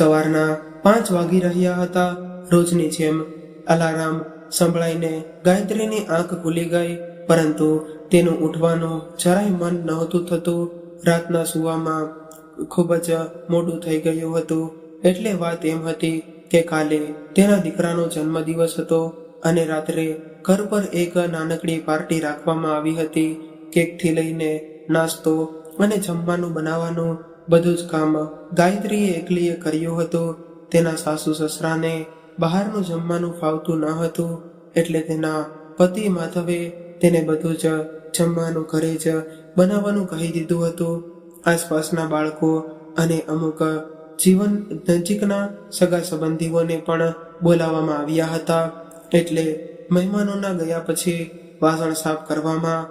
સવારના પાંચ વાગી રહ્યા હતા. રોજની જેમ અલારામ સંભળાઈને ગાયત્રીની આંખ ખુલી ગઈ, પરંતુ તેનું ઉઠવાનું જરાય મન નહોતું થતું. રાતના સુવામાં ખૂબ જ મોડું થઈ ગયું હતું. એટલે વાત એમ હતી કે કાલે તેના દીકરાનો જન્મદિવસ હતો અને રાત્રે ઘર પર એક નાનકડી પાર્ટી રાખવામાં આવી હતી. કેકથી લઈને નાસ્તો અને જમવાનું બનાવવાનું બધું જ કામ ગાયત્રીએ એકલીએ કર્યું હતું. તેના સાસુ સસરાને બહારનું જમવાનું ફાવતું ન હતું. એટલે તેના પતિ માધવે તેને બધું જ જમવાનું ઘરે જ બનાવવાનું કહી દીધું હતું. આસપાસના બાળકો અને અમુક જીવન નજીકના સગા સંબંધીઓને પણ બોલાવવામાં આવ્યા હતા. એટલે મહેમાનોના ગયા પછી વાસણ સાફ કરવામાં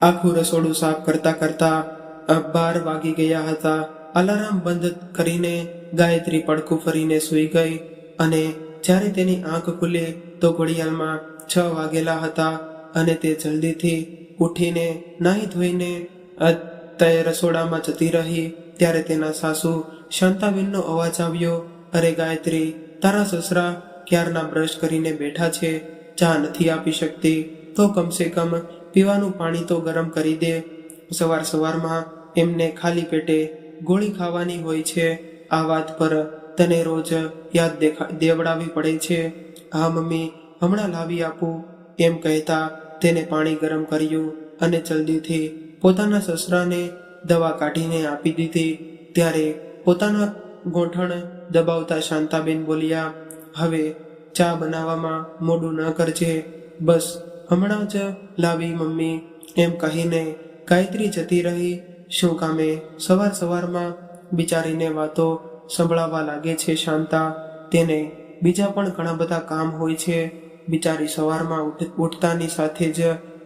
આખું રસોડું સાફ કરતા કરતા બાર વાગી ગયા હતા. અલાર્મ બંધ કરીને ગાયત્રી પડખું ફરીને સૂઈ ગઈ અને જ્યારે તેની આંખ ખુલે તો ઘડિયાળમાં છ વાગેલા હતા અને તે જલ્દીથી ઉઠીને નાહી ધોઈને તે રસોડામાં જતી રહી. ત્યારે તેના સાસુ શાંતાબેનનો અવાજ આવ્યો, અરે ગાયત્રી, તારા સસરા ક્યારના બ્રશ કરીને બેઠા છે? ચા નથી આપી શકતી. તો કમસે કમ પીવાનું પાણી તો ગરમ કરી દે. સવાર સવારમાં એમને ખાલી પેટે ગોળી ખાવાની હોય છે. આ વાત પર તને રોજ યાદ દેખા, દેવડાવી પડે છે. હા, મમ્મી, હમણાં લાવી આપું. એમ કહેતા તેને પાણી ગરમ કર્યું અને જલ્દીથી પોતાના સસરાને દવા કાઢીને આપી દીધી. ત્યારે પોતાના ગોઠણ દબાવતા શાંતાબેન બોલ્યા, હવે ચા બનાવવામાં મોડું ન કરજે. બસ હમણાં જ લાવી મમ્મી. એમ કહીને ગાયત્રી જતી રહી. શું કામે? સવાર સવારમાં બિચારીને વાતો સંભળાવવા લાગે છે શાંતા. તેને બીજા પણ ઘણા બધા કામ હોય છે. બિચારી સવારમાં ઉઠ- ઉઠતાની સાથે જ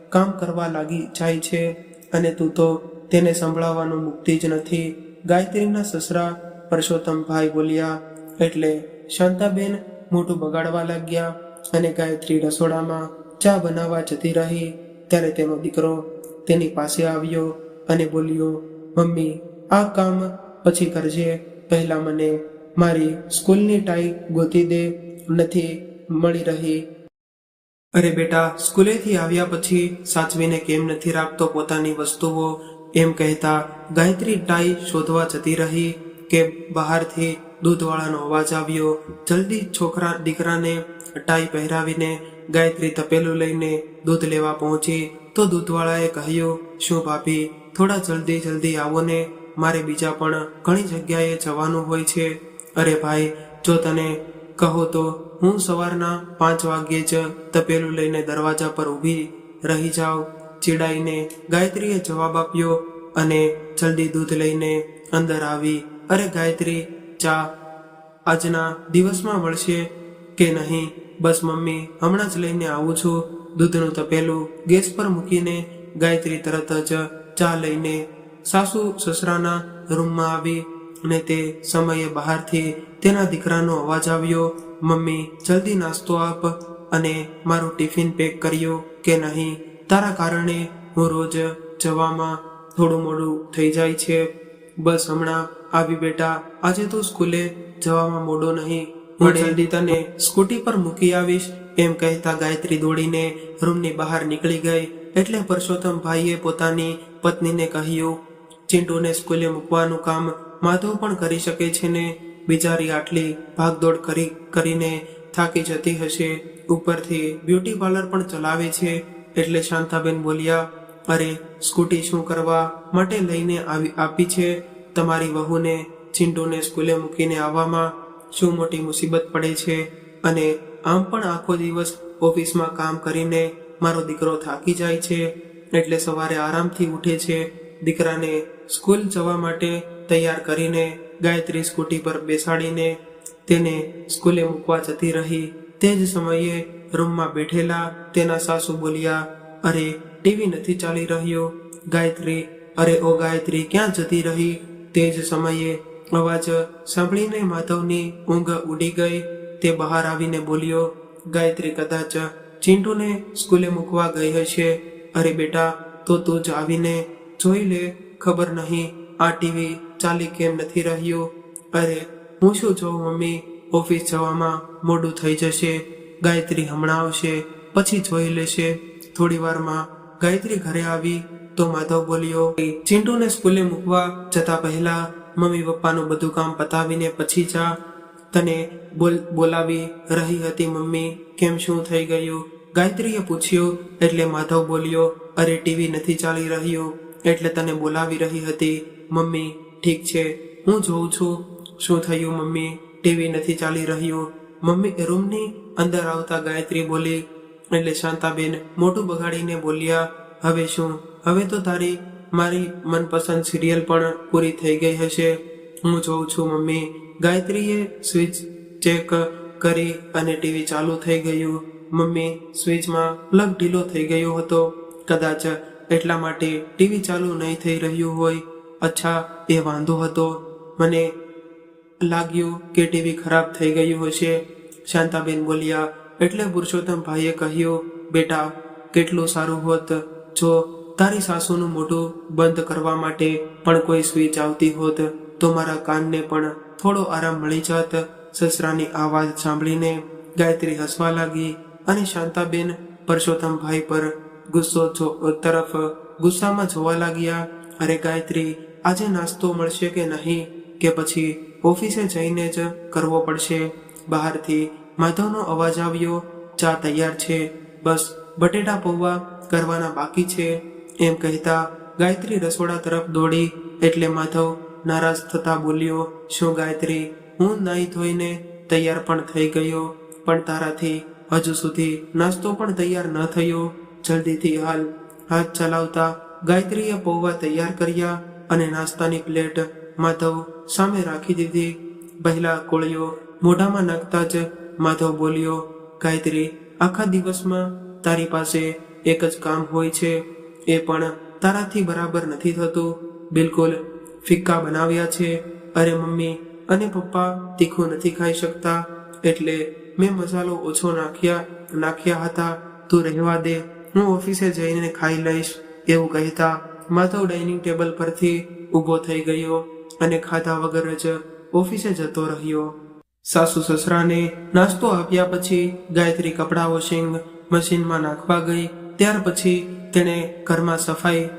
કામ કરવા લાગી જાય છે. અને તું તો તેને સંભળાવવાનું મુક્તિ જ નથી. ગાયત્રીના સસરા પરસોત્તમભાઈ બોલ્યા, એટલે શાંતાબેન મોટું બગાડવા લાગ્યા અને ગાયત્રી રસોડામાં ચા બનાવવા જતી રહી. ત્યારે તેનો દીકરો તેની પાસે આવ્યો અને બોલ્યો, મમ્મી, આ કામ પછી કરજે. પહેલા મને મારી સ્કૂલની ટાઈ ગોતી દે, નથી મળી રહી. અરે બેટા, સ્કૂલેથી આવ્યા પછી સાચવીને કેમ નથી રાખતો પોતાની વસ્તુઓ? એમ કહેતા ગાયત્રી ટાઈ શોધવા જતી રહી કે બહારથી દૂધવાળાનો અવાજ આવ્યો. જલ્દી છોકરા દીકરાને ટાઈ પહેરાવીને ગાયત્રી તપેલું લઈને દૂધ લેવા પહોંચી તો દૂધવાળાએ કહ્યું, શું ભાભી, થોડા જલ્દી જલ્દી આવો ને. મારે બીજા પણ ઘણી જગ્યાએ જવાનું હોય છે. અરે ભાઈ, જો તને કહો તો હું સવારના પાંચ વાગ્યે જ તપેલું લઈને દરવાજા પર ઊભી રહી જાઉં. ચીડાઈને ગાયત્રીએ જવાબ આપ્યો અને જલ્દી દૂધ લઈને અંદર આવી. અરે ગાયત્રી, ચા આજના દિવસમાં મળશે કે નહીં? બસ મમ્મી, હમણાં જ લઈને આવું છું. દૂધનું તપેલું, ગેસ પર મૂકીને ગાયત્રી તરત જ ચા લઈને સાસુ સસરાના રૂમમાં આવી અને તે સમયે બહારથી તેના દીકરાનો અવાજ આવ્યો, મમ્મી, જલ્દી નાસ્તો આપ અને મારું ટિફિન પેક કર્યો કે નહીં? તારા કારણે હું રોજ જવામાં થોડું મોડું થઈ જાય છે. બસ હમણાં આવી બેટા, આજે તું સ્કૂલે જવામાં મોડો નહીં. હું જલ્દી તને સ્કૂટી પર મૂકી આવીશ. એમ કહેતા ગાયત્રી દોડીને રૂમની બહાર નીકળી ગઈ. એટલે પરસોત્તમ ભાઈએ પોતાની પત્નીને કહ્યું, ચિંટુને સ્કૂલે મૂકવાનું કામ માધવ પણ કરી શકે છે ને? બિચારી આટલી ભાગદોડ કરી, કરીને થાકી જતી હશે. ઉપરથી બ્યુટી પાર્લર પણ ચલાવે છે. એટલે શાંતાબેન બોલ્યા, અરે, સ્કૂટી શું કરવા માટે લઈને આવી, આપી છે? તમારી વહુને ચિંટુને સ્કૂલે મૂકીને આવવામાં શું મોટી મુસીબત પડે છે? અને આમ પણ આખો દિવસ ઓફિસમાં કામ કરીને મારો દીકરો થાકી જાય છે, એટલે સવારે આરામથી ઉઠે છે. દીકરાને સ્કૂલ જવા માટે તૈયાર કરીને ગાયત્રી સ્કૂટી પર બેસાડીને તેને સ્કૂલે મૂકવા જતી રહી. તે જ સમયે રૂમમાં બેઠેલા તેના સાસુ બોલ્યા, અરે, ટીવી નથી ચાલી રહ્યો. ગાયત્રી, અરે, ઓ ગાયત્રી, ક્યાં જતી રહી? તે જ સમયે અવાજ સાંભળીને માધવની ઊંઘ ઉડી ગઈ. તે બહાર આવીને બોલ્યો, ગાયત્રી કદાચ ચિંટુને સ્કૂલે મૂકવા ગઈ હશે? અરે બેટા, તો તું જ આવીને જોઈ લે. ખબર નહીં, આ ટીવી ચાલી કેમ નથી રહ્યું? અરે, હું શું જોઉં મમ્મી? ઓફિસ જવામાં મોડું થઈ જશે. ગાયત્રી હમણાં આવશે, પછી જોઈ લેશે. થોડી વારમાં ગાયત્રી ઘરે આવી તો માધવ બોલ્યો, ચિંટુને સ્કૂલે મૂકવા જતા પહેલા મમ્મી પપ્પાનું બધું કામ પતાવીને પછી જા. તને બોલ, બોલાવી રહી હતી મમ્મી. કેમ શું થઈ ગયું? ગાયત્રીએ પૂછ્યું, એટલે માધવ બોલ્યો, અરે, ટીવી નથી ચાલી રહ્યું. એટલે તને બોલાવી રહી હતી. મમ્મી, ઠીક છે, હું જોઉં છું. શું થયું મમ્મી? ટીવી નથી ચાલી રહ્યું. મમ્મી રૂમની અંદર આવતા ગાયત્રી બોલી, એટલે શાંતાબેન મોટું બગાડીને બોલ્યા, હવે શું? હવે તો તારી મારી મનપસંદ સિરિયલ પણ પૂરી થઈ ગઈ હશે. હું જોઉં છું, મમ્મી. ગાયત્રીએ સ્વિચ ચેક કરી અને ટીવી ચાલુ થઈ ગયું. મમ્મી સ્વિચમાં પ્લગ ઢીલો થઈ ગયો હતો. કદાચ એટલા માટે ટીવી ચાલુ નહીં થઈ રહ્યું હોય. અચ્છા, એ વાંધો હતો. મને લાગ્યું કે ટીવી ખરાબ થઈ ગયું હશે. શાંતાબેન બોલ્યા, એટલે પુરુષોત્તમ ભાઈએ કહ્યું, બેટા, કેટલું સારું હોત જો તારી સાસુનું મોઢું બંધ કરવા માટે પણ કોઈ સ્વિચ આવતી હોત, તો મારા કાનને પણ થોડો આરામ મળી જાત. સસરાની આવાજ સાંભળીને ગાયત્રી હસવા લાગી અને શાંતાબેન પરસોત્તમભાઈ પર ગુસ્સો તરફ ગુસ્સામાં જોવા લાગ્યા. અરે ગાયત્રી, આજે નાસ્તો મળશે કે નહીં? કે પછી ઓફિસે જઈને જ કરવો પડશે? બહારથી માધવનો અવાજ આવ્યો, ચા તૈયાર છે. બસ, બટેટા પૌવા કરવાના બાકી છે. એમ કહેતા ગાયત્રી રસોડા તરફ દોડી એટલે માધવ નારાજ થતા બોલ્યો, શું ગાયત્રી, હું નાઈ ધોઈને તૈયાર પણ થઈ ગયો, પણ તારાથી હજુ સુધી નાસ્તો પણ તૈયાર ન થયો. જલ્દીથી હાલ હાથ ચલાવતા ગાયત્રીએ પૌવા તૈયાર કર્યા અને નાસ્તાની પ્લેટ માધવ સામે રાખી દીધી. પહેલા કોળિયો મોઢામાં નાખતા જ માધવ બોલ્યો, ગાયત્રી, આખા દિવસમાં તારી પાસે એક જ કામ હોય છે. એ પણ તારાથી બરાબર નથી થતું. બિલકુલ ફિક્કા બનાવ્યા છે. અરે મમ્મી, અને પપ્પા તીખું નથી ખાઈ શકતા. એટલે મેં મસાલો ઓછો નાખ્યા નાખ્યા હતા. તું રહેવા દે, હું ઓફિસે જઈને ખાઈ લઈશ. એવું કહેતા માધવ ડાઇનિંગ ટેબલ પરથી ઊભો થઈ ગયો અને ખાધા વગર જ ઓફિસે જતો રહ્યો. સાસુ સસરાને નાસ્તો આપ્યા પછી ગાયત્રી કપડાં વોશિંગ મશીનમાં નાખવા ગઈ. ત્યાર પછી તેણે ઘરમાં સફાઈ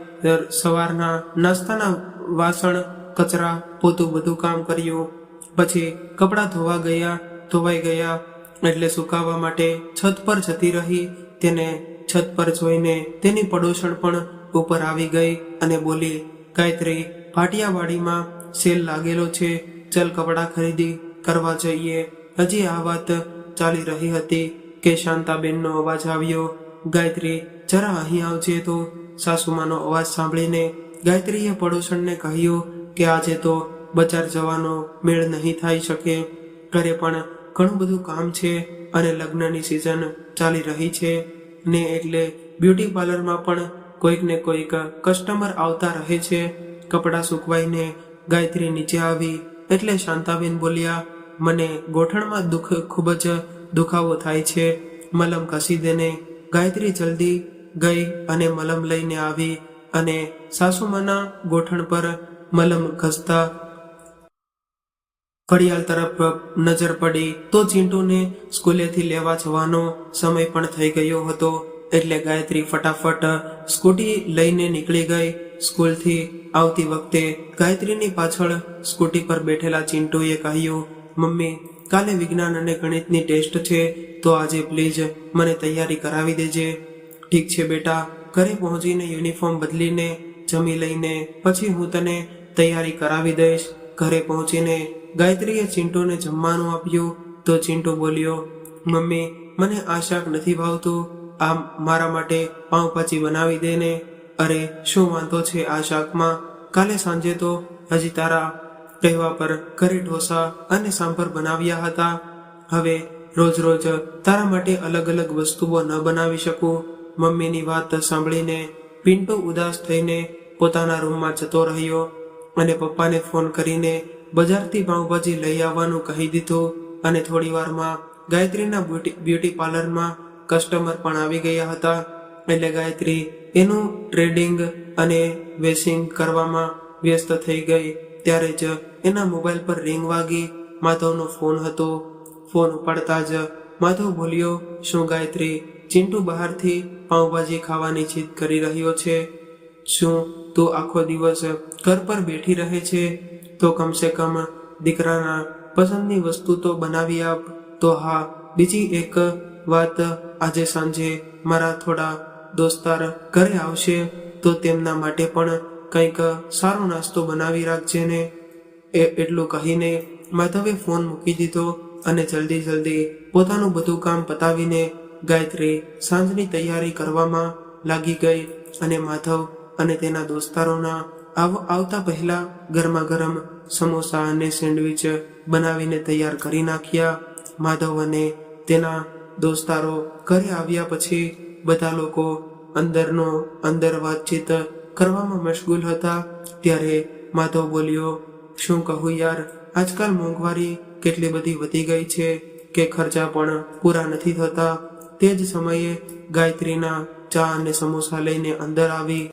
સવારના નાસ્તાના વાસણ, કચરા, પોતું બધું કામ કર્યું. પછી કપડાં ધોવા ગયા, ધોવાઈ ગયા એટલે સુકાવા માટે છત પર જતી રહી. તેને છત પર જોઈને તેની પડોશણ પણ ઉપર આવી ગઈ અને બોલી, ગાયત્રી, ભાટિયાવાડીમાં સેલ લાગેલો છે. ચલ કપડાં ખરીદી કરવા જઈએ. હજી આ વાત ચાલી રહી હતી કે શાંતાબેનનો અવાજ આવ્યો, ગાયત્રી જરા અહીં આવજે તો સાસુમાનો અવાજ સાંભળીને ગાયત્રીએ પડોશણને કહ્યું કે આજે તો બજાર જવાનો મેળ નહીં થઈ શકે. ઘરે પણ ઘણું બધું કામ છે અને લગ્નની સિઝન ચાલી રહી છે ને એટલે બ્યુટી પાર્લરમાં પણ કોઈક ને કોઈક કસ્ટમર આવતા રહે છે. કપડાં સુકવાઈને ગાયત્રી નીચે આવી એટલે શાંતાબેન બોલ્યા, મને ગોઠણમાં દુઃખ ખૂબ જ દુખાવો થાય છે. મલમ ઘસી દેને. ગાયત્રી જલ્દી ગઈ અને મલમ લઈને આવી અને સાસુમાના ગોઠણ પર મલમ ઘસતા ઘડિયાળ તરફ નજર પડી તો ચિંટુને સ્કૂલેથી લેવા જવાનો સમય પણ થઈ ગયો હતો એટલે ગાયત્રી ફટાફટ સ્કૂટી લઈને નીકળી ગઈ. સ્કૂલથી આવતી વખતે ગાયત્રીની પાછળ સ્કૂટી પર બેઠેલા ચિંટુએ કહ્યું, મમ્મી, કાલે વિજ્ઞાન અને ગણિતની ટેસ્ટ છે, તો આજે પ્લીઝ મને તૈયારી કરાવી દેજે. ઠીક છે બેટા, ઘરે પહોંચીને યુનિફોર્મ બદલીને, જમી લઈને, પછી હું તને તૈયારી કરાવી દઈશ. ઘરે પહોંચીને ગાયત્રીએ ચિંટુને જમવાનું આપ્યું, તો ચિંટુ બોલ્યો, મમ્મી, મને આ શાક નથી ભાવતું. આ મારા માટે પાઉંભાજી બનાવી દે ને. અરે, શું વાંધો છે આ શાકમાં? કાલે સાંજે તો હજી તારા કહેવા પર ઘરે ઢોસા અને સાંભર બનાવ્યા હતા. હવે રોજ રોજ તારા માટે અલગ અલગ વસ્તુઓ ન બનાવી શકું. મમ્મીની વાત સાંભળીને પિન્ટુ ઉદાસ થઈને પોતાના રૂમમાં જતો રહ્યો અને પપ્પાને ફોન કરીને બજારથી પાઉંભાજી લઈ આવવાનું કહી દીધું અને થોડી વારમાં ગાયત્રીના બ્યુટી બ્યુટી પાર્લરમાં કસ્ટમર પણ આવી ગયા હતા. એટલે ગાયત્રી એનું ટ્રેડિંગ અને વેસિંગ કરવામાં વ્યસ્ત થઈ ગઈ. ત્યારે જ એના મોબાઈલ પર રિંગ વાગી માધવનો ફોન હતો. ફોન ઉપાડતા જ માધવ બોલ્યો, શું ગાયત્રી, ચિંટુ બહારથી પાઉંભાજી ખાવાની જીદ કરી રહ્યો છે. શું તું આખો દિવસ ઘર પર બેઠી રહે છે? તો કમસે કમ દીકરાના પસંદની વસ્તુ તો બનાવી આપ. તો હા, બીજી એક વાત આજે સાંજે મારા થોડા દોસ્તાર ઘરે આવશે, તો તેમના માટે પણ કંઈક સારો નાસ્તો બનાવી રાખજે ને. એ એટલું કહીને માધવે ફોન મૂકી દીધો અને જલ્દી જલ્દી પોતાનું બધું કામ પતાવીને ગાયત્રી સાંજની તૈયારી કરવામાં લાગી ગઈ અને માધવ અને તેના દોસ્તારોના આવ આવતા પહેલા ગરમા ગરમ સમોસા અને સેન્ડવિચ બનાવીને તૈયાર કરી નાખ્યા. માધવ અને તેના દોસ્તારો ઘરે આવ્યા પછી બધા લોકો અંદરનો અંદર વાતચીત કરવામાં મશગુલ હતા. ત્યારે માધવ બોલ્યો, શું કહું યાર, આજકાલ મોંઘવારી કેટલી બધી વધી ગઈ છે કે ખર્ચા પણ પૂરા નથી થતા. તે જ સમયે ગાયત્રીના ચા અને સમોસા લઈને અંદર આવી.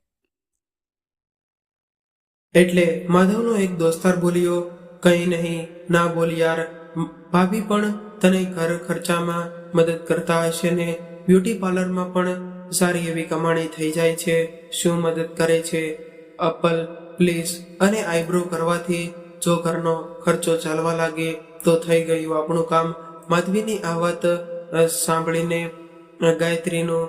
એટલે માધવનો એક દોસ્તાર બોલ્યો, કંઈ નહીં, ના બોલ યાર. ભાભી પણ તને ઘર ખર્ચામાં મદદ કરતા હશે ને બ્યુટી પાર્લરમાં પણ સારી એવી કમાણી થઈ જાય છે. શું મદદ કરે છે? અપલ, પ્લીઝ. અને આઈબ્રો કરવાથી જો ઘરનો ખર્ચો ચાલવા લાગે, તો થઈ ગયું આપણું કામ. માધવીની આ વાત સાંભળીને ગાયત્રીનું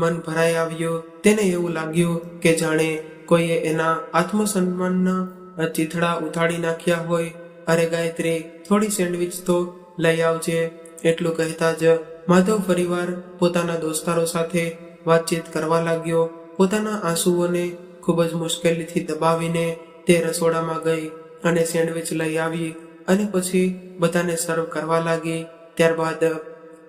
મન ભરાઈ આવ્યું. તેને એવું લાગ્યું કે જાણે કોઈએ એના આત્મસન્માનના ચીથડા ઉથાડી નાખ્યા હોય. અરે ગાયત્રી, થોડી સેન્ડવિચ તો લઈ આવજે. એટલું કહેતા જ માધવ ફરીવાર પોતાના દોસ્તારો સાથે વાતચીત કરવા લાગ્યો. પોતાના આંસુઓને ખૂબ જ મુશ્કેલીથી દબાવીને તે રસોડામાં ગઈ અને સેન્ડવિચ લઈ આવી અને પછી બધાને સર્વ કરવા લાગી. ત્યારબાદ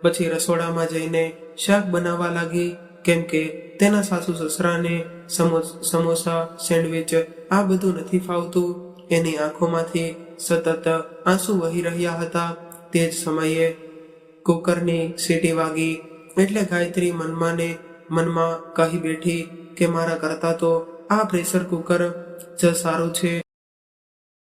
પછી રસોડામાં જઈને શાક બનાવવા લાગી. કેમ કે તેના સાસુ સસરાને સમો- સમોસા, સેન્ડવિચ આ બધું નથી ફાવતું. એની આંખોમાંથી સતત આંસુ વહી રહ્યા હતા. તે જ સમયે કુકરની સીટી વાગી. એટલે ગાયત્રી મનમાંને મનમાં કહી બેઠી કે મારા કરતા તો આ પ્રેશર કુકર જ સારું છે.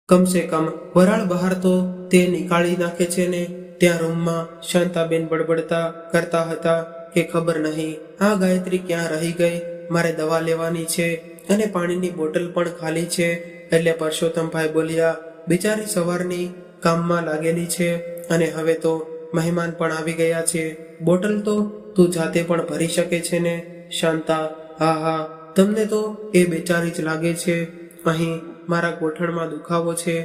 કમસે કમ વરાળ બહાર તો તે નીકાળી નાખે છે ને? ત્યાં રૂમમાં શાંતાબેન બડબડતા કરતા હતા કે ખબર નહીં. આ ગાયત્રી ક્યાં રહી ગઈ? મારે દવા લેવાની છે અને પાણીની બોટલ પણ ખાલી છે. એટલે પરસોત્તમભાઈ બોલ્યા, બિચારી સવારની કામમાં લાગેલી છે અને હવે તો મહેમાન પણ આવી ગયા છે. બોટલ તો તું જાતે પણ ભરી શકે છે ને? શાંતા, હા હા, તમને તો એ બેચારી જ લાગે છે. અહીં મારા ગોઠણમાં દુખાવો છે.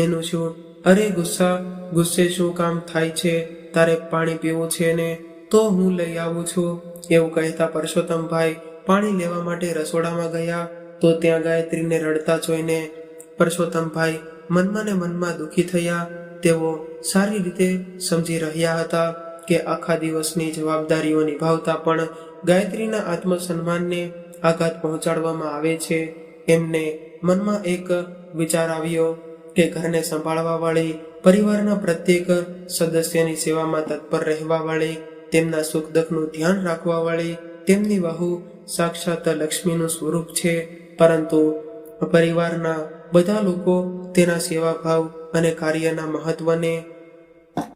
એનું શું અરે ગુસ્સા, ગુસ્સે શું કામ થાય છે? તારે પાણી પીવું છે ને? તો હું લઈ આવું છું. એવું કહેતા પરસોત્તમભાઈ પાણી લેવા માટે રસોડામાં ગયા તો ત્યાં ગાયત્રીને રડતા જોઈને પરસોત્તમભાઈ મનમાં ને મનમાં દુઃખી થયા. તેઓ સારી રીતે સમજી રહ્યા હતા કે આખા દિવસની જવાબદારીઓ નિભાવતા પણ ગાયત્રીના આત્મસન્માનને આઘાત પહોંચાડવામાં આવે છે. એમને મનમાં એક વિચાર આવ્યો કે ઘરને સંભાળવા વાળી, પરિવારના પ્રત્યેક સદસ્યની સેવામાં તત્પર રહેવા વાળી, તેમના સુખ દુઃખનું ધ્યાન રાખવા વાળી, તેમની વહુ સાક્ષાત લક્ષ્મીનું સ્વરૂપ છે. પરંતુ પરિવારના બધા લોકો તેના સેવાભાવ અને કાર્યના મહત્વને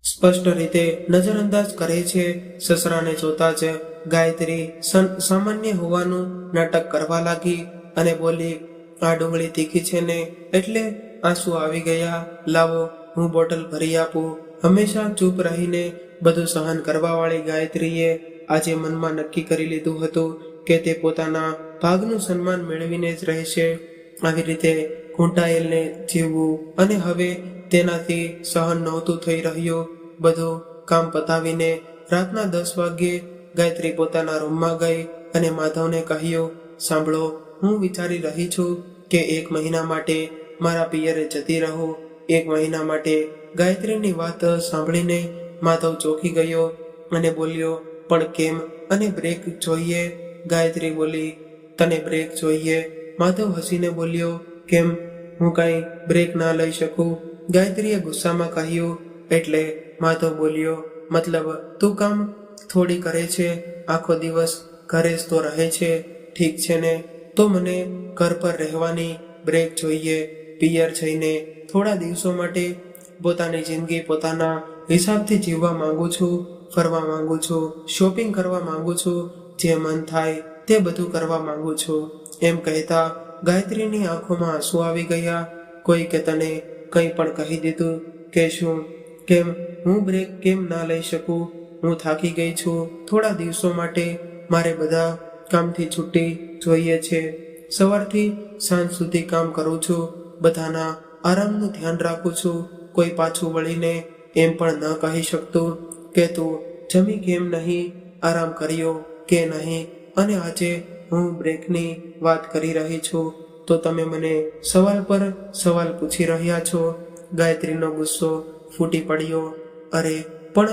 સ્પષ્ટ રીતે નજરઅંદાજ કરે છે. સસરાને જોતા જ ગાયત્રી સામાન્ય હોવાનું નાટક કરવા લાગી અને બોલી, આ ડુંગળી તીખી છે ને? એટલે આંસુ આવી ગયા. લાવો, હું બોટલ ભરી આપું. હંમેશા ચૂપ રહીને બધું સહન કરવાવાળી ગાયત્રીએ આજે મનમાં નક્કી કરી લીધું હતું કે તે પોતાના ભાગનું સન્માન મેળવીને જ રહેશે. આવી રીતે ઘૂંટાયેલને જીવવું અને હવે તેનાથી સહન નહોતું થઈ રહ્યું. બધું કામ પતાવીને રાતના દસ વાગ્યે ગાયત્રી પોતાના રૂમમાં ગઈ અને માધવને કહ્યું, સાંભળો, હું વિચારી રહી છું કે એક મહિના માટે મારા પિયરે જતી રહું. એક મહિના માટે ગાયત્રીની વાત સાંભળીને માધવ ચોકી ગયો અને બોલ્યો, પણ કેમ અને બ્રેક જોઈએ? ગાયત્રી બોલી, તને બ્રેક જોઈએ. માધવ હસીને બોલ્યો, કેમ? હું કાંઈ બ્રેક ના લઈ શકું? ગાયત્રીએ ગુસ્સામાં કહ્યું, એટલે માધવ બોલ્યો, મતલબ તું કામ થોડી કરે છે? આખો દિવસ ઘરે જ તો રહે છે? ઠીક છે ને? તો મને ઘર પર રહેવાની બ્રેક જોઈએ. પિયર જઈને થોડા દિવસો માટે પોતાની જિંદગી પોતાના હિસાબથી જીવવા માંગુ છું, ફરવા માંગુ છું શોપિંગ કરવા માંગુ છું, જે મન થાય તે બધું કરવા માંગુ છું. એમ કહેતા ગાયત્રીની આંખોમાં આંસુ આવી ગયા. કોઈ કે તને કંઈ પણ કહી દીધું કે શું, કેમ, હું બ્રેક કેમ ના લઈ શકું? હું થાકી ગઈ છું. થોડા દિવસો માટે મારે બધા કામથી છુટ્ટી જોઈએ છે. સવારથી સાંજ સુધી કામ કરું છું. બધાના આરામનું ધ્યાન રાખું છું. કોઈ પાછું વળીને એમ પણ ન કહી શકતું કે તું જમી કેમ નહીં, આરામ કર્યો કે નહીં? અને આજે હું બ્રેકની વાત કરી રહી છું. તો તમે મને સવાલ પર સવાલ પૂછી રહ્યા છો. ગાયત્રીનો ગુસ્સો ફૂટી પડ્યો. અરે, પણ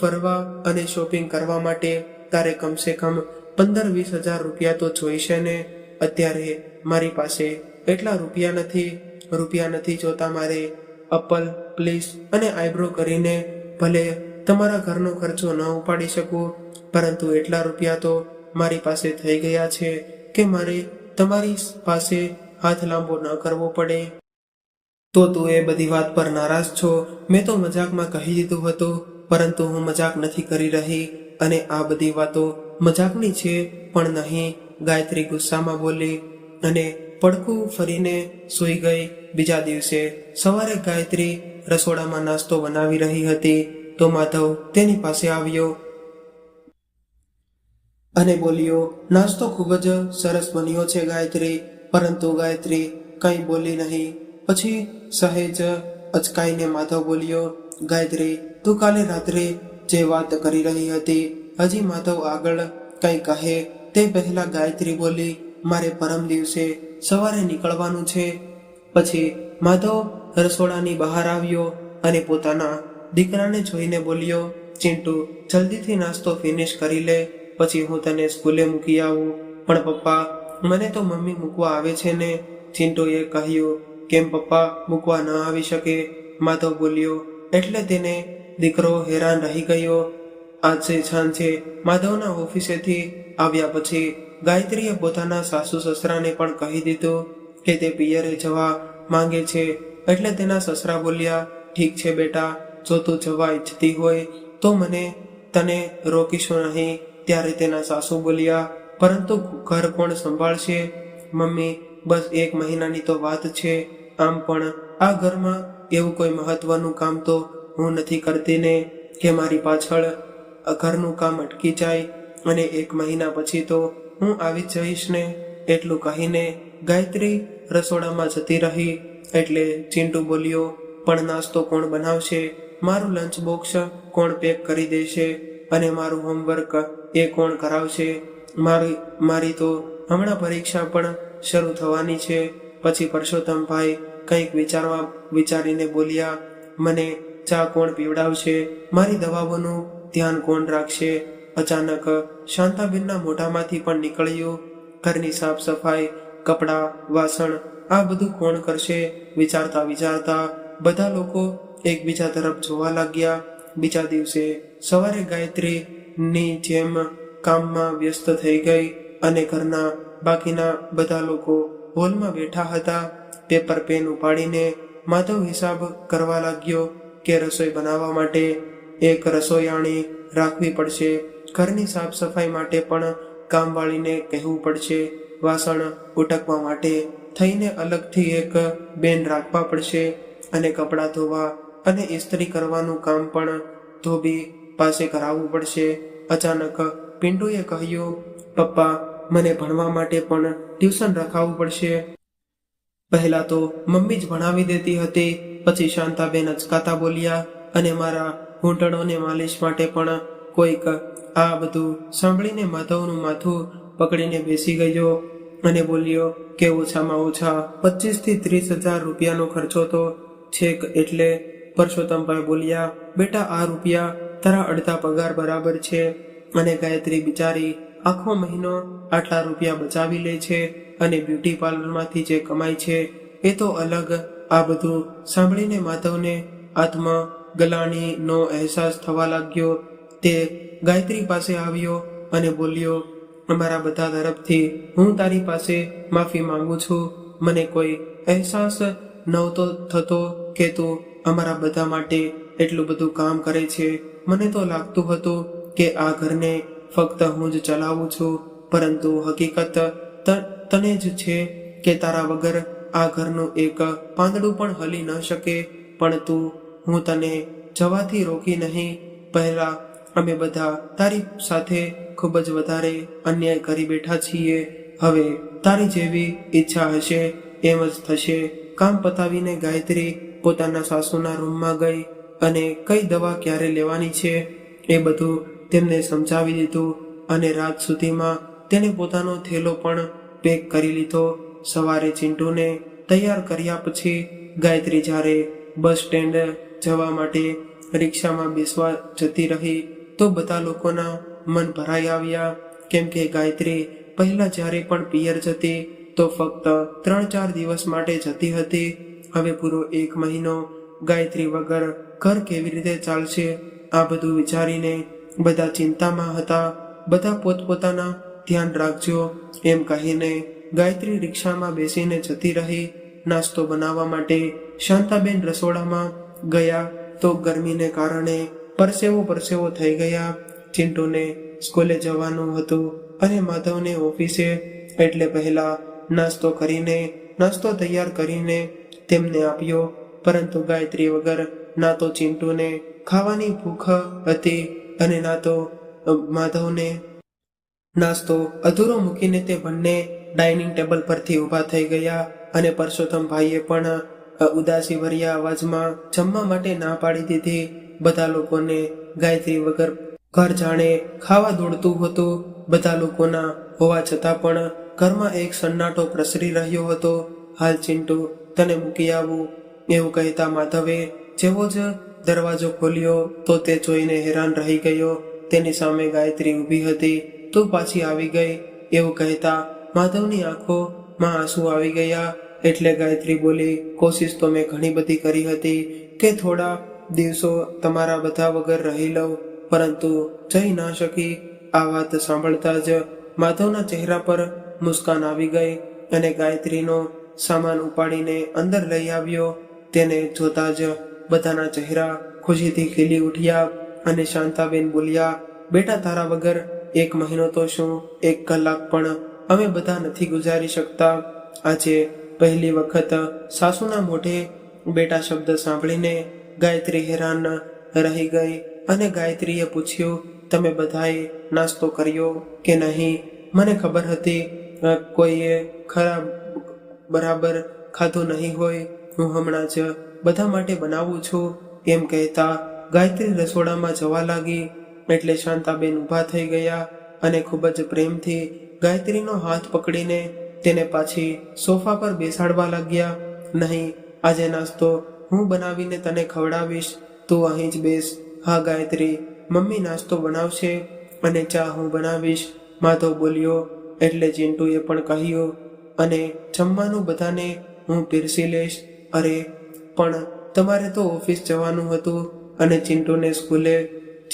ફરવા અને શોપિંગ કરવા માટે તારે કમસે કમ પંદર વીસ હજાર રૂપિયા તો જોઈશે ને? અત્યારે મારી પાસે એટલા રૂપિયા નથી રૂપિયા નથી જોતા મારે. અપલ પ્લીઝ અને આઈબ્રો કરીને ભલે તમારા ઘરનો ખર્ચો ન ઉપાડી શકું, પરંતુ એટલા રૂપિયા તો મારી પાસે થઈ ગયા છે કે મારે તમારી પાસે હાથ લાંબો ન કરવો પડે. તો તું એ બધી વાત પર નારાજ છો. મેં તો મજાકમાં કહી દીધું હતું, પરંતુ હું મજાક નથી કરી રહી. અને આ બધી વાતો મજાકની છે, પણ નહીં, ગાયત્રી ગુસ્સામાં બોલી, અને પડખું ફરીને સૂઈ ગઈ. બીજા દિવસે સવારે ગાયત્રી રસોડામાં નાસ્તો બનાવી રહી હતી તો માધવ તેની પાસે આવ્યો અને બોલ્યો, નાસ્તો ખૂબ જ સરસ બન્યો છે ગાયત્રી, પરંતુ ગાયત્રી કંઈ બોલી નહીં. પછી સહેજ અચકાઈને માધવ બોલ્યો, ગાયત્રી, તું કાલે રાત્રે જે વાત કરી રહી હતી, હજી માધવ આગળ કંઈ કહે? તે પહેલા ગાયત્રી બોલી, મારે પરમ દિવસે સવારે નીકળવાનું છે. પછી માધવ રસોડાની બહાર આવ્યો અને પોતાના દીકરાને જોઈને બોલ્યો, ચિંટુ, જલ્દીથી નાસ્તો ફિનિશ કરી લે. પછી હું તને સ્કૂલે મૂકી આવું. પણ પપ્પા, મને તો મમ્મી મૂકવા આવે છે ને. ચિંટુએ કહ્યું, કેમ પપ્પા, મૂકવા ન આવી શકે? માધવ બોલ્યો, એટલે તેને દીકરો હેરાન રહી ગયો. આજે સાંજે માધવના ઓફિસેથી આવ્યા પછી ગાયત્રીએ પોતાના સાસુ સસરાને પણ કહી દીધું કે તે પિયરે જવા માંગે છે. એટલે તેના સસરા બોલ્યા, ઠીક છે બેટા, જો તું જવા ઈચ્છતી હોય, તો મને તને રોકીશું નહીં. ત્યારે તેના સાસુ બોલ્યા, પરંતુ ઘર કોણ સંભાળશે? મમ્મી, બસ એક મહિનાની તો વાત છે. આમ પણ આ ઘરમાં એવું કોઈ મહત્વનું કામ તો હું નથી કરતી ને, કે મારી પાછળ ઘરનું કામ અટકી જાય અને એક મહિના પછી તો હું આવી જઈશ ને એટલું કહીને ગાયત્રી રસોડામાં જતી રહી. એટલે ચિંટુ બોલ્યો, પણ નાસ્તો કોણ બનાવશે? મારું લંચ બોક્સ કોણ પેક કરી દેશે? અને મારું હોમવર્ક એ કોણ કરાવશે? મારી મારી તો હમણાં પરીક્ષા પણ શરૂ થવાની છે. પછી પરસોત્તમભાઈ કંઈક વિચારવા, વિચારીને બોલ્યા, મને ચા કોણ પીવડાવશે? મારી દવાઓનું ધ્યાન કોણ રાખશે? અચાનક શાંતાબેનના મોઢામાંથી પણ નીકળ્યું. ઘરની સાફ સફાઈ કપડાં, વાસણ, આ બધું કોણ કરશે વિચારતા વિચારતા બધા લોકો એકબીજા તરફ જોવા લાગ્યા. બીજા દિવસે સવારે ગાયત્રીની જેમ કામમાં વ્યસ્ત થઈ ગઈ અને ઘરના બાકીના બધા લોકો હોલમાં બેઠા હતા. પેપર, પેન ઉપાડીને માધવ હિસાબ કરવા લાગ્યો કે રસોઈ બનાવવા માટે એક રસોઈયાણી રાખવી પડશે. ઘરની સાફ સફાઈ માટે પણ કામવાળીને કહેવું પડશે. વાસણ ઉટકવા માટે થઈને અલગથી એક બેન રાખવા પડશે અને કપડાં ધોવા અને ઇસ્ત્રી કરવાનું કામ પણ ધોબી પાસે કરાવવું પડશે. અચાનક પિન્ટુએ કહ્યું, પપ્પા, મને ભણવા માટે પણ ટ્યુશન રખાવવું પડશે. પહેલા તો મમ્મી જ ભણાવી દેતી હતી, પછી શાંતાબેન અચકાતા બોલ્યા અને મારા ઘૂંટણોને માલિશ માટે પણ કોઈક આ બધું સાંભળીને માધવનું માથું પકડીને બેસી ગયો અને બોલ્યો કે ઓછામાં ઓછા પચીસથી ત્રીસ હજાર રૂપિયાનો ખર્ચો તો છેક એટલે પરસોત્તમભાઈ બોલ્યા, બેટા, આ રૂપિયા તારા અડધા પગાર બરાબર છે. અને ગાયત્રી બિચારી આખો મહિનો આટલા રૂપિયા બચાવી લે છે અને બ્યુટી પાર્લરમાંથી જે કમાય છે એ તો અલગ આ બધું સાંભળીને માધવને આત્મ ગલાણીનો અહેસાસ થવા લાગ્યો તે ગાયત્રી પાસે આવ્યો અને બોલ્યો, અમારા બધા તરફથી હું તારી પાસે માફી માંગુ છું. મને કોઈ અહેસાસ નહોતો થતો કે તું અમારા બધા માટે એટલું બધું કામ કરે છે. મને તો લાગતું હતું કે આ ઘરને ફક્ત હું જ ચલાવું છું, પરંતુ હકીકત તને જ છે કે તારા વગર આ ઘરનું એક પાંદડું પણ હલી ન શકે. પણ તું, હું તને જવાથી રોકી નહીં. પહેલા અમે બધા તારી સાથે ખૂબ જ વધારે અન્યાય કરી બેઠા છીએ. હવે તારી જેવી ઈચ્છા હશે એમ જ થશે. કામ પતાવીને ગાયત્રી પોતાના સાસુના રૂમમાં ગઈ અને કઈ દવા ક્યારે લેવાની છે એ બધું તેમને સમજાવી દીધું અને રાત સુધીમાં તેણે પોતાનો થેલો પણ પેક કરી લીધો. સવારે ચિંટુને તૈયાર કર્યા પછી ગાયત્રી જ્યારે બસ સ્ટેન્ડ જવા માટે રિક્ષામાં બેસવા જતી રહી તો બધા લોકોના મન ભરાઈ આવ્યા. કેમ કે ગાયત્રી પહેલા જ્યારે પણ પિયર જતી, તો ફક્ત ત્રણ ચાર દિવસ માટે જતી હતી. હવે પૂરો એક મહિનો ગાયત્રી વગર ઘર કેવી રીતે ચાલશે, આ બધું વિચારીને બધા ચિંતામાં હતા. બધા પોતપોતાના ધ્યાન રાખજો, એમ કહીને ગાયત્રી રિક્ષામાં બેસીને જતી રહી. નાસ્તો બનાવવા માટે શાંતાબેન રસોડામાં ગયા. તો ગરમીને કારણે પરસેવો પરસેવો થઈ ગયા. ચિંટુને સ્કૂલે જવાનું હતું અને માધવને ઓફિસે એટલે પહેલા નાસ્તો કરીને, નાસ્તો તૈયાર કરીને તેમને આપ્યો. પરંતુ ગાયત્રી વગર ના તો ચિંટુને ખાવાની ભૂખ હતી અને ના તો માધવને નાસ્તો અધૂરો મૂકીને તે બંને ડાઇનિંગ ટેબલ પરથી ઊભા થઈ ગયા અને પરસોત્તમ ભાઈએ પણ ઉદાસી ભર્યા અવાજમાં જમવા માટે ના પાડી દીધી. બધા લોકોને ગાયત્રી વગર ઘર જાણે ખાવા દોડતું હતું. બધા લોકોના હોવા છતાં પણ ઘરમાં એક સન્નાટો પ્રસરી રહ્યો હતો. હાલ ચિંટુ તને મૂકી આવું. એવું કહેતા માધવે જેવો જ દરવાજો ખોલ્યો તો તે જોઈને હેરાન રહી ગયો. તેની સામે ગાયત્રી ઊભી હતી. તું પાછી આવી ગઈ. એવું કહેતા માધવની આંખોમાં આંસુ આવી ગયા. એટલે ગાયત્રી બોલી, કોશિશ તો મેં ઘણી બધી કરી હતી કે થોડા દિવસો તમારા બધા વગર રહી લઉં, પરંતુ જઈ ના શકી. આ વાત સાંભળતા જ માધવના ચહેરા પર મુસ્કાન આવી ગઈ અને ગાયત્રીનો સામાન ઉપાડીને અંદર લઈ આવ્યો. તેને જોતા જ બધાના ચહેરા ખુશીથી ખીલી ઉઠ્યા અને શાંતાબેન બોલ્યા, બેટા, તારા વગર એક મહિનો તો શું? એક કલાક પણ અમે બધા નથી ગુજારી શકતા. આજે પહેલી વખત સાસુના મોઢે બેટા શબ્દ સાંભળીને ગાયત્રી હેરાન રહી ગઈ અને ગાયત્રીએ પૂછ્યું, તમે બધાએ નાસ્તો કર્યો કે નહીં? મને ખબર હતી કોઈએ ખરાબ, બરાબર ખાધું નહીં હોય. હું હમણાં જ બધા માટે બનાવું છું. એમ કહેતા ગાયત્રી રસોડામાં જવા લાગી એટલે શાંતાબેન ઊભા થઈ ગયા અને ખૂબ જ પ્રેમથી ગાયત્રીનો હાથ પકડીને તેને પાછી સોફા પર બેસાડવા લાગ્યા, નહીં, આજે નાસ્તો હું બનાવીને તને ખવડાવીશ, તું અહીં જ બેસ. હા, ગાયત્રી, મમ્મી નાસ્તો બનાવશે અને ચા હું બનાવીશ. માધવ બોલ્યો, એટલે ચિંટુએ પણ કહ્યું. અને જમવાનું બધાને હું પીરસી લઈશ. અરે, પણ તમારે તો ઓફિસ જવાનું હતું અને ચિંટુને સ્કૂલે.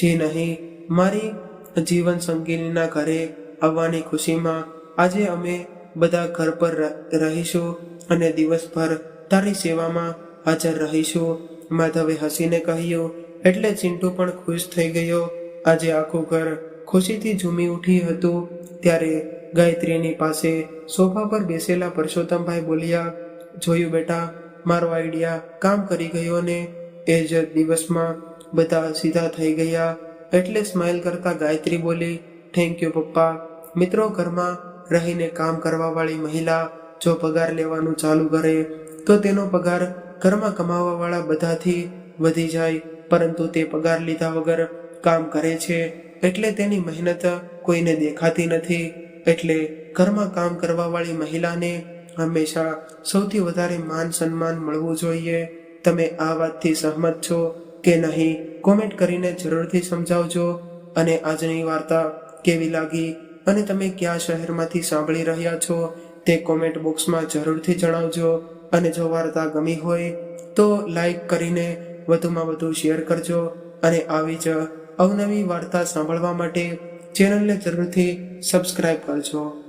જી નહીં, મારી જીવન સંગીનીના ઘરે આવવાની ખુશીમાં આજે અમે બધા ઘર પર રહીશું અને દિવસભર તારી સેવામાં હાજર રહીશું. માધવે હસીને કહ્યું, એટલે ચિંટુ પણ ખુશ થઈ ગયો. આજે આખું ઘર ખુશીથી ઝૂમી ઉઠી હતું. ત્યારે ગાયત્રીની પાસે સોફા પર બેસેલા પરસોત્તમભાઈ બોલ્યા, જોયું બેટા, મારો આઈડિયા કામ કરી ગયો ને. એ જ દિવસમાં બધા સીધા થઈ ગયા. એટલે સ્માઇલ કરતા ગાયત્રી બોલી થેન્ક યુ પપ્પા. મિત્રો ઘરમાં રહીને કામ કરવાવાળી મહિલા જો પગાર લેવાનું ચાલુ કરે, તો તેનો પગાર ઘરમાં કમાવાવાળા બધાથી વધી જાય, પરંતુ તે પગાર લીધા વગર કામ કરે છે, એટલે તેની મહેનત કોઈને દેખાતી નથી, એટલે ઘરમાં કામ કરવાવાળી મહિલાને હંમેશા સૌથી વધારે માન સન્માન મળવું જોઈએ. તમે આ વાતથી સહમત છો કે નહીં, કોમેન્ટ કરીને જરૂરથી સમજાવજો. અને આજની વાર્તા કેવી લાગી અને તમે કયા શહેરમાંથી સાંભળી રહ્યા છો તે કોમેન્ટ બોક્સમાં જરૂરથી જણાવજો. અને જો વાર્તા ગમી હોય તો લાઈક કરીને વધુમાં વધુ શેર કરજો અને આવી જ અવનવી વાર્તા સાંભળવા માટે ચેનલને જરૂરથી સબસ્ક્રાઈબ કરજો.